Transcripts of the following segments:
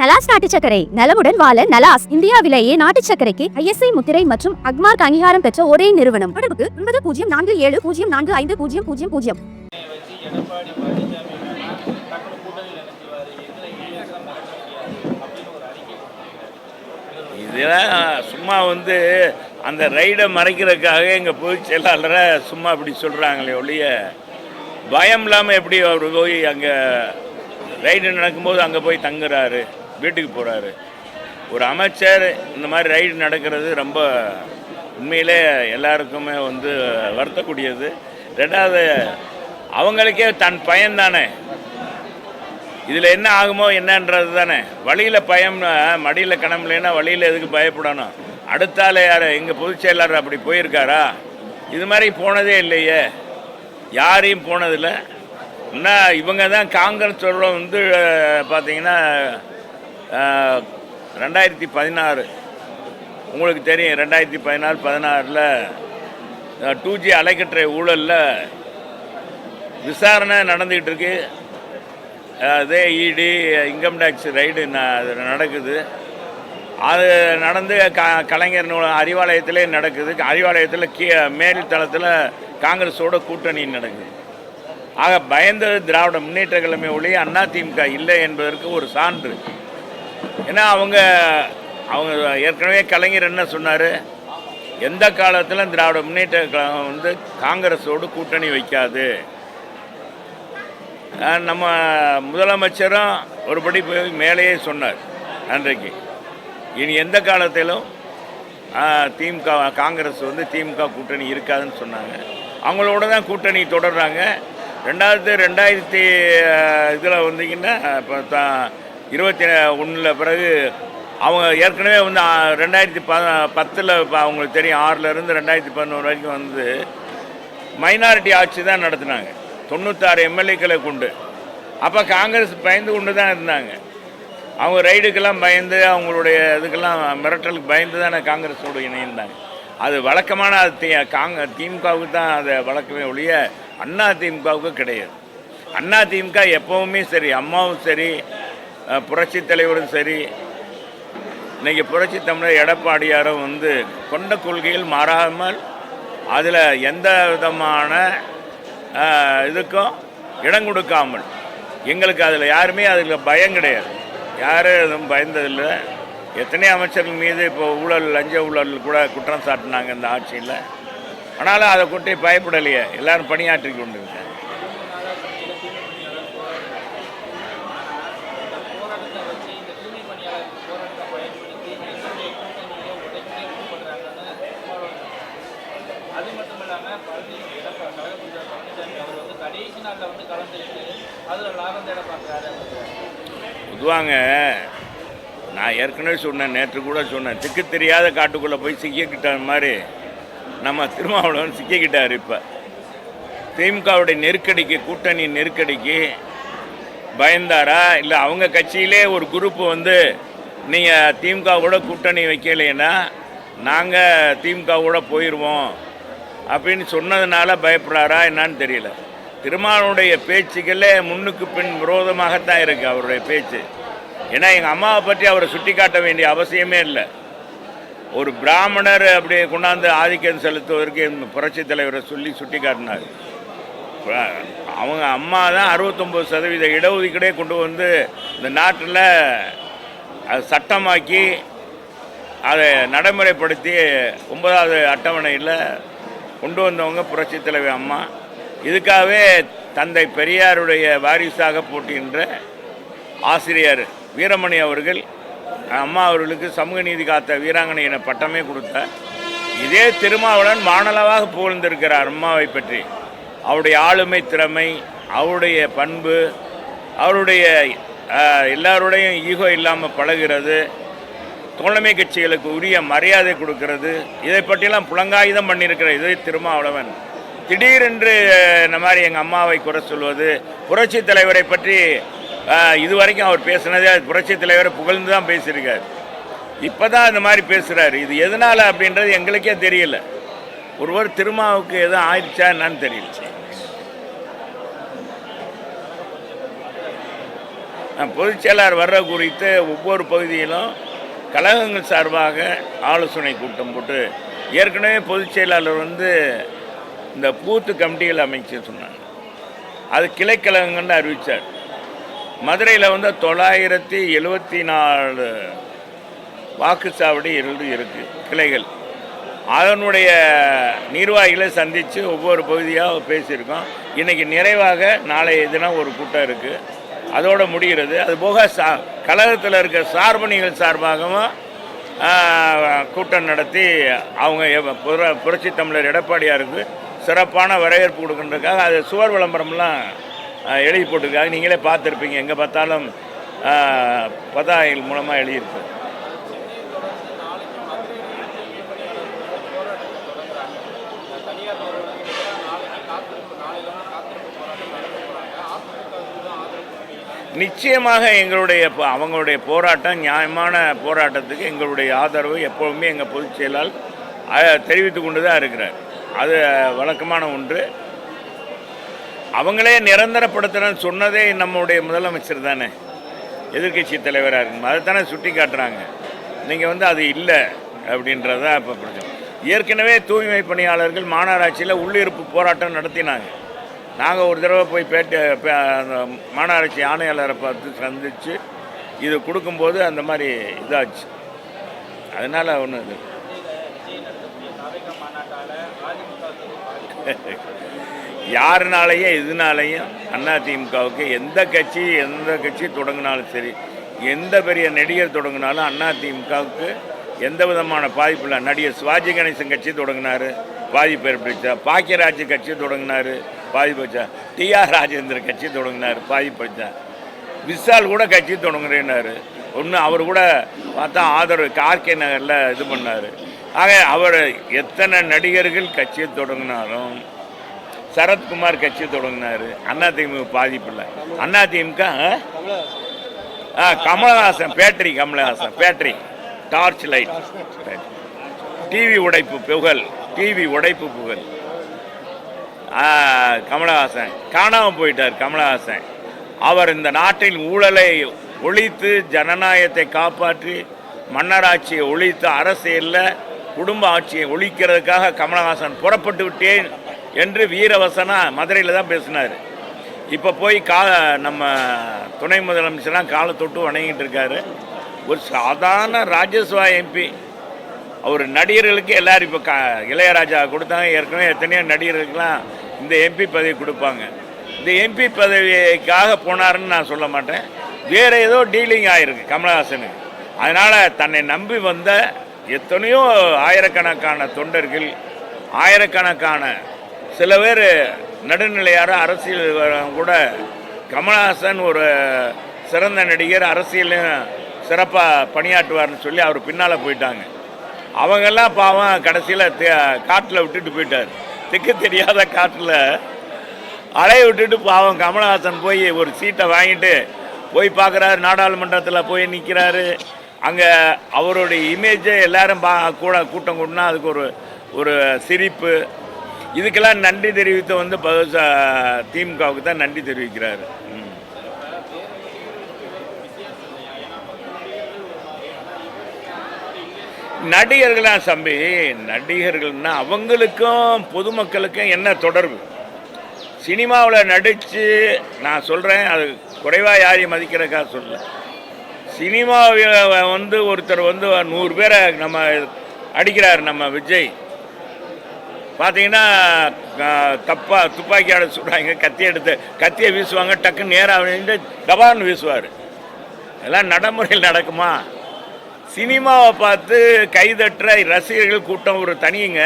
நலாஸ் நாட்டு சக்கரை நலமுடன் வாழ நலாஸ் இந்தியாவிலேயே நாட்டு சக்கரைக்கு ஐஎஸ்ஐ முத்திரை மற்றும் அக்மார்க் அங்கீகாரம் பெற்ற ஒரே நிறுவனம். தொடர்புக்கு ஒன்பது பூஜ்ஜியம் நான்கு ஏழு பூஜ்ஜியம் நான்கு ஐந்து பூஜ்ஜியம் பூஜ்ஜியம் பூஜ்ஜியம். இதெல்லாம் சும்மா வந்து அந்த ரைடை மறைக்கிறதுக்காக எங்கள் பொதுச் செயலாளரை சும்மா இப்படி சொல்கிறாங்களே ஒழிய பயம் இல்லாமல் எப்படி அவர் போய் அங்கே ரைடு நடக்கும்போது அங்கே போய் தங்குறாரு? வீட்டுக்கு போகிறாரு ஒரு அமைச்சர் இந்த மாதிரி ரைடு நடக்கிறது ரொம்ப உண்மையிலே எல்லாருக்குமே வந்து வருத்தக்கூடியது. ரெண்டாவது அவங்களுக்கே தன் பயம் தானே? இதில் என்ன ஆகுமோ என்னன்றது தானே? வழியில் பயம் மடியில் கணம்லேன்னா வழியில் எதுக்கு பயப்படணும்? அடுத்தால யார்? எங்கள் பொதுச் செயலாளர் அப்படி போயிருக்காரா? இது மாதிரி போனதே இல்லையே. யாரையும் போனதில்லை. இன்னும் இவங்க தான் காங்கிரஸ் சொல்ல வந்து பார்த்தீங்கன்னா ரெண்டாயிரத்தி பதினாறு. உங்களுக்கு தெரியும் ரெண்டாயிரத்தி பதினாறு பதினாறில் டூ ஜி அலைக்கற்றை ஊழலில் விசாரணை நடந்துக்கிட்டு இருக்கு அதே இடி இன்கம் டேக்ஸ் ரைடு நடக்குது. அது நடந்து க கலைஞர் நூ- அறிவாலயத்திலே நடக்குது. அறிவாலயத்தில் கீ மேல் தளத்தில் காங்கிரஸோட கூட்டணி நடக்குது. ஆக பயந்தது திராவிட முன்னேற்ற கழமை ஒழிய அதிமுக இல்லை என்பதற்கு ஒரு சான்று. ஏன்னா அவங்க அவங்க ஏற்கனவே கலைஞர் என்ன சொன்னார்? எந்த காலத்திலும் திராவிட முன்னேற்ற கழகம் வந்து காங்கிரஸோடு கூட்டணி வைக்காது. நம்ம முதலமைச்சரும் ஒருபடி போய் மேலேயே சொன்னார் அன்றைக்கு. இனி எந்த காலத்திலும் திமுக காங்கிரஸ் வந்து திமுக கூட்டணி இருக்காதுன்னு சொன்னாங்க. அவங்களோட தான் கூட்டணி தொடர்றாங்க. ரெண்டாயிரத்து ரெண்டாயிரத்தி இதில் வந்தீங்கன்னா இப்போ தான் இருபத்தி ஒன்றில் பிறகு அவங்க ஏற்கனவே வந்து ரெண்டாயிரத்தி ப பத்தில் அவங்களுக்கு தெரியும். ஆறிலேருந்து ரெண்டாயிரத்தி பதினோரு வரைக்கும் வந்து மைனாரிட்டி ஆட்சி தான் நடத்தினாங்க. தொண்ணூத்தாறு எம்எல்ஏக்களை கொண்டு. அப்போ காங்கிரஸ் பயந்து கொண்டு தான் இருந்தாங்க. அவங்க ரைடுக்கெல்லாம் பயந்து அவங்களுடைய இதுக்கெல்லாம் மிரட்டலுக்கு பயந்து தானே காங்கிரஸோடு இணைந்தாங்க. அது வழக்கமான அது தி காங்க திமுகவுக்கு தான் அதை வழக்கமே ஒழிய அண்ணா திமுகவுக்கு கிடையாது. அண்ணா திமுக எப்போவுமே சரி அம்மாவும் சரி புரட்சி தலைவரும் சரி. இன்றைக்கி புரட்சி தமிழர் எடப்பாடியாரும் வந்து கொண்ட கொள்கையில் மாறாமல் அதில் எந்த விதமான இதுக்கும் இடம் கொடுக்காமல் எங்களுக்கு அதில் யாருமே அதில் பயம் கிடையாது. யாரும் எதுவும் பயந்ததில்லை. எத்தனை அமைச்சர்கள் மீது இப்போ ஊழல் லஞ்ச ஊழல் கூட குற்றம் சாட்டினாங்க இந்த ஆட்சியில். ஆனாலும் அதை கொட்டி பயப்படலையே. எல்லாரும் பணியாற்றி கொண்டு போராட்டத்தை வச்சு இந்த தூய்மை பணியாளர் போராட்டத்தை பயன்படுத்தி எங்களுடைய கூட்டணியை உடைக்க கூப்பிடுறாங்கன்னு அது மட்டும் இல்லாமல் பழனி எடப்பாடி கழகத்தில் பழனிசாமி அவர் வந்து கடைசி நாளில் வந்து கலந்துக்கிட்டு அதில் லாபம் தேட பார்க்குறாரு. பொதுவாங்க நான் ஏற்கனவே சொன்னேன் நேற்று கூட சொன்னேன். திக்கு தெரியாத காட்டுக்குள்ளே போய் சிக்கிக்கிட்ட மாதிரி. நம்ம திருமாவளவன் சிக்கிக்கிட்டார் இப்போ. திமுகவுடைய நெருக்கடிக்கு கூட்டணி நெருக்கடிக்கு பயந்தாரா? இல்லை அவங்க கட்சியிலே ஒரு குரூப் வந்து நீங்கள் திமுகவோட கூட்டணி வைக்கலைன்னா நாங்கள் திமுகவோட போயிடுவோம் அப்படின்னு சொன்னதுனால பயப்படுறாரா? என்னான்னு தெரியல. திருமாவனுடைய பேச்சுக்களே முன்னுக்கு பின் விரோதமாகத்தான் இருக்குது அவருடைய பேச்சு. ஏன்னா எங்கள் அம்மாவை பற்றி அவரை சுட்டி காட்ட வேண்டிய அவசியமே இல்லை. ஒரு பிராமணர் அப்படி கொண்டாந்து ஆதிக்கம் செலுத்துவதற்கு புரட்சி தலைவரை சொல்லி சுட்டி காட்டினார் அவங்க அம்மா தான் அறுபத்தொம்பது சதவீத இடஒதுக்கீடே கொண்டு வந்து இந்த நாட்டில் அது சட்டமாக்கி அதை நடைமுறைப்படுத்தி ஒன்பதாவது அட்டவணையில் கொண்டு வந்தவங்க புரட்சி தலைவர் அம்மா. இதுக்காகவே தந்தை பெரியாருடைய வாரிசாக போட்டின்ற ஆசிரியர் வீரமணி அவர்கள் அம்மா அவர்களுக்கு சமூக நீதி காத்த வீராங்கனை என பட்டமே கொடுத்தார். இதே திருமாவளவன் மாணலவாக புகழ்ந்திருக்கிறார் அம்மாவை பற்றி. அவருடைய ஆளுமை திறமை அவருடைய பண்பு அவருடைய எல்லாருடையும் ஈகோ இல்லாமல் பழகிறது தோழமை கட்சிகளுக்கு உரிய மரியாதை கொடுக்கிறது. இதை பற்றியெல்லாம் புலங்காயுதம் பண்ணியிருக்கிற இதே திருமாவளவன். திடீரென்று இந்த மாதிரி எங்கள் அம்மாவை குறை சொல்வது புரட்சி தலைவரை பற்றி இதுவரைக்கும் அவர் பேசினதே புரட்சி தலைவரை புகழ்ந்து தான் பேசியிருக்கார். இப்போ தான் இந்த மாதிரி பேசுகிறாரு இது எதனால் அப்படின்றது எங்களுக்கே தெரியல. ஒருவர் திருமாவுக்கு எதுவும் ஆயிடுச்சா என்னன்னு தெரியல. பொதுச்செயலாளர் பொதுச் செயலாளர் வர்ற குறித்து ஒவ்வொரு பகுதியிலும் கழகங்கள் சார்பாக ஆலோசனை கூட்டம் போட்டு ஏற்கனவே பொதுச் செயலாளர் வந்து இந்த பூத்து கமிட்டிகள் அமைச்சு சொன்னாங்க. அது கிளைக்கழகங்கள்னு அறிவித்தார் மதுரையில் வந்து தொள்ளாயிரத்தி எழுபத்தி நாலு வாக்குச்சாவடி இருந்து இருக்குது கிளைகள். அதனுடைய நிர்வாகிகளை சந்தித்து ஒவ்வொரு பகுதியாக பேசியிருக்கோம். இன்றைக்கி நிறைவாக நாளைய தினம் ஒரு கூட்டம் இருக்குது அதோடு முடிகிறது. அதுபோக சா கழகத்தில் இருக்க சார்பணிகள் சார்பாகவும் கூட்டம் நடத்தி அவங்க புர- புரட்சி தமிழர் எடப்பாடியாருக்கு சிறப்பான வரவேற்பு கொடுக்குறதுக்காக அது சுவர் விளம்பரம்லாம் எழுதி போட்டிருக்காங்க. நீங்களே பார்த்துருப்பீங்க. எங்கே பார்த்தாலும் பதாகைகள் மூலமாக எழுதியிருக்கு நிச்சயமாக எங்களுடைய அவங்களுடைய போராட்டம் நியாயமான போராட்டத்துக்கு எங்களுடைய ஆதரவு எப்போவுமே எங்கள் பொதுச் செயலால் தெரிவித்து கொண்டு தான் இருக்கிறார். அது வழக்கமான ஒன்று. அவங்களே நிரந்தரப்படுத்துறேன்னு சொன்னதே நம்முடைய முதலமைச்சர் தானே. எதிர்க்கட்சி தலைவராக இருக்கும் அதை தானே சுட்டி காட்டுறாங்க. நீங்கள் வந்து அது இல்லை அப்படின்றத இப்போ பிரச்சனை ஏற்கனவே தூய்மை பணியாளர்கள் மாநகராட்சியில் உள்ளிருப்பு போராட்டம் நடத்தினாங்க. நாங்கள் ஒரு தடவை போய் பேட்டி அந்த மாநகராட்சி ஆணையாளரை பார்த்து சந்தித்து இது கொடுக்கும்போது அந்த மாதிரி இதாச்சு. அதனால் ஒன்றும் இது யாருனாலையும் எதுனாலையும் அதிமுகவுக்கு எந்த கட்சி எந்த கட்சி தொடங்கினாலும் சரி எந்த பெரிய நடிகர் தொடங்கினாலும் அதிமுகவுக்கு எந்த விதமான பாதிப்பு இல்லை. நடிகர் சிவாஜி கணேசன் கட்சி தொடங்கினாரு பாதிப்பு ஏற்படுச்சா பாக்கியராஜ் கட்சி தொடங்கினாரு பாதிப்பு வச்சா டிஆர் ராஜேந்திர கட்சி தொடங்கினார் பாதிப்பு வச்சா விஷால் கூட கட்சி தொடங்குறேன்னாரு. ஒன்று அவர் கூட பார்த்தா ஆதரவு கார்கே நகரில் இது பண்ணார். ஆக அவர் எத்தனை நடிகர்கள் கட்சியை தொடங்கினாலும் சரத்குமார் கட்சி தொடங்கினார். அதிமுக பாதிப்பு இல்லை அதிமுக ஆ Kamal Haasan battery Kamal Haasan battery torch light TV உடைப்பு புகழ் டிவி உடைப்பு புகழ். ஆ, கமலஹாசன் காணாமல் போயிட்டார் கமலஹாசன். அவர் இந்த நாட்டில் ஊழலை ஒழித்து ஜனநாயகத்தை காப்பாற்றி மன்னராட்சியை ஒழித்து அரசியலில் குடும்ப ஆட்சியை ஒழிக்கிறதுக்காக கமலஹாசன் புறப்பட்டு விட்டேன் என்று வீரவசனா மதுரையில் தான் பேசினார். இப்போ போய் கா நம்ம துணை முதலமைச்சர்லாம் காலை தொட்டு வணங்கிட்டு இருக்காரு. ஒரு சாதாரண ராஜ்யசபா எம்பி. அவர் நடிகர்களுக்கு எல்லோரும் இப்போ க இளையராஜா கொடுத்தாங்க. ஏற்கனவே எத்தனையோ நடிகர்களுக்கெல்லாம் இந்த எம்பி பதவி கொடுப்பாங்க. இந்த எம்பி பதவிக்காக போனாருன்னு நான் சொல்ல மாட்டேன். வேறு ஏதோ டீலிங் ஆயிருக்கு கமலஹாசனுக்கு அதனால் தன்னை நம்பி வந்த எத்தனையோ ஆயிரக்கணக்கான தொண்டர்கள் ஆயிரக்கணக்கான சில பேர் நடுநிலையார அரசியல் கூட கமலஹாசன் ஒரு சிறந்த நடிகர் அரசியலையும் சிறப்பாக பணியாற்றுவார்னு சொல்லி அவர் பின்னால் போயிட்டாங்க. அவங்கெல்லாம் பாவம் கடைசியில் காட்டில் விட்டுட்டு போயிட்டார். திக்கு தெரியாத காட்டில் அலைய விட்டுட்டு பாவம் கமலஹாசன் போய் ஒரு சீட்டை வாங்கிட்டு போய் பார்க்குறாரு நாடாளுமன்றத்தில் போய் நிற்கிறாரு அங்கே அவருடைய இமேஜை எல்லாரும் பா கூட கூட்டம் கூட்டினா அதுக்கு ஒரு ஒரு சிரிப்பு. இதுக்கெல்லாம் நன்றி தெரிவித்து வந்து ப- திமுகவுக்கு தான் நன்றி தெரிவிக்கிறாரு. நடிகர்களாம் நடிகர்களா தம்பி நடிகர்கள்னா அவங்களுக்கும் பொதுமக்களுக்கும் என்ன தொடர்பு? சினிமாவில் நடித்து நான் சொல்கிறேன் அது குறைவாக யாரையும் மதிக்கிறக்கா சொல்ல சினிமாவில் வந்து ஒருத்தர் வந்து நூறு பேரை நம்ம அடிக்கிறார் நம்ம விஜய். பார்த்தீங்கன்னா தப்பாக துப்பாக்கியாட சுடுறாங்க கத்தி எடுத்து கத்தியை வீசுவாங்க டக்குன்னு நேராக வந்து டபான்னு வீசுவார். எல்லாம் நடைமுறையில் நடக்குமா? சினிமாவை பார்த்து கைதட்டுற ரசிகர்கள் கூட்டம் ஒரு தனியுங்க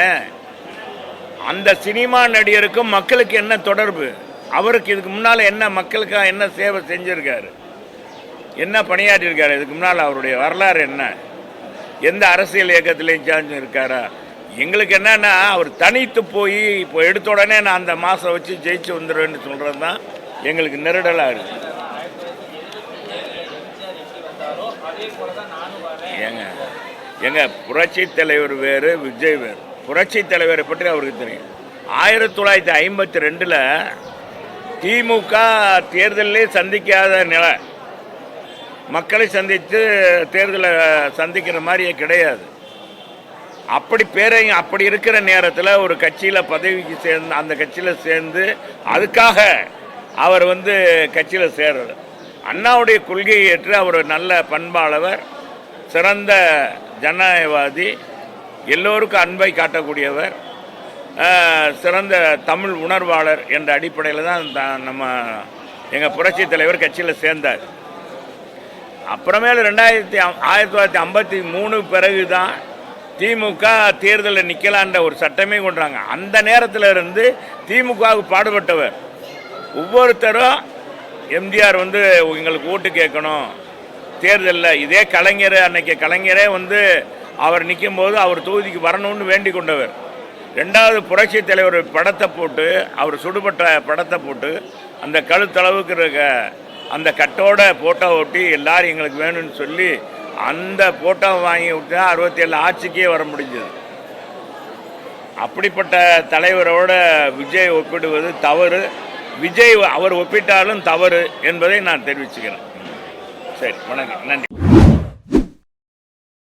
அந்த சினிமா நடிகருக்கும் மக்களுக்கு என்ன தொடர்பு? அவருக்கு இதுக்கு முன்னால் என்ன மக்களுக்காக என்ன சேவை செஞ்சுருக்காரு? என்ன பணியாற்றியிருக்காரு இதுக்கு முன்னால் அவருடைய வரலாறு என்ன? எந்த அரசியல் இயக்கத்திலையும் சார்ந்து இருக்காரா? எங்களுக்கு என்னன்னா அவர் தனித்து போய் இப்போ எடுத்த உடனே நான் அந்த மாதம் வச்சு ஜெயிச்சு வந்துடுவேன்னு சொல்கிறது தான் எங்களுக்கு நெருடலாக இருக்குது ஏங்க ஏங்க புரட்சி தலைவர் வேறு விஜய் வேறு. புரட்சி தலைவரை பற்றி அவருக்கு தெரியும். ஆயிரத்தி தொள்ளாயிரத்தி ஐம்பத்தி ரெண்டில் திமுக தேர்தலே சந்திக்காத நிலை. மக்களை சந்தித்து தேர்தலை சந்திக்கிற மாதிரியே கிடையாது. அப்படி பேரை அப்படி இருக்கிற நேரத்தில் ஒரு கட்சியில் பதவிக்கு சேர்ந்து அந்த கட்சியில் சேர்ந்து அதுக்காக அவர் வந்து கட்சியில் சேர்றார். அண்ணாவுடைய கொள்கையை ஏற்று அவர் நல்ல பண்பாளவர் சிறந்த ஜனநாயகவாதி எல்லோருக்கும் அன்பை காட்டக்கூடியவர் சிறந்த தமிழ் உணர்வாளர் என்ற அடிப்படையில் தான் த- நம்ம எங்கள் புரட்சி தலைவர் கட்சியில் சேர்ந்தார். அப்புறமேல ரெண்டாயிரத்தி ஆயிரத்தி தொள்ளாயிரத்தி ஐம்பத்தி மூணு பிறகு தான் திமுக தேர்தலில் நிற்கலான்ற ஒரு சட்டமே கொண்டாங்க அந்த நேரத்தில் இருந்து திமுகவுக்கு பாடுபட்டவர். ஒவ்வொருத்தரும் எம்ஜிஆர் வந்து எங்களுக்கு ஓட்டு கேட்கணும். தேர்தலில் இதே கலைஞர் அன்னைக்கு கலைஞரே வந்து அவர் நிற்கும் போது அவர் தொகுதிக்கு வரணும்னு வேண்டி கொண்டவர். ரெண்டாவது புரட்சி தலைவர் படத்தை போட்டு அவர் சுடுபட்ட படத்தை போட்டு அந்த கழுத்தளவுக்கு இருக்க அந்த கட்டோட போட்டோ ஒட்டி எல்லாரும் எங்களுக்கு வேணும்னு சொல்லி அந்த போட்டோ வாங்கி விட்டு அறுபத்தி ஏழு ஆட்சிக்கே வர முடிஞ்சது. அப்படிப்பட்ட தலைவரோட விஜய் ஒப்பிடுவது தவறு. விஜய் அவர் ஒப்பிட்டாலும் தவறு என்பதை நான் தெரிவிச்சுக்கிறேன். சரி வணக்கம். நன்றி.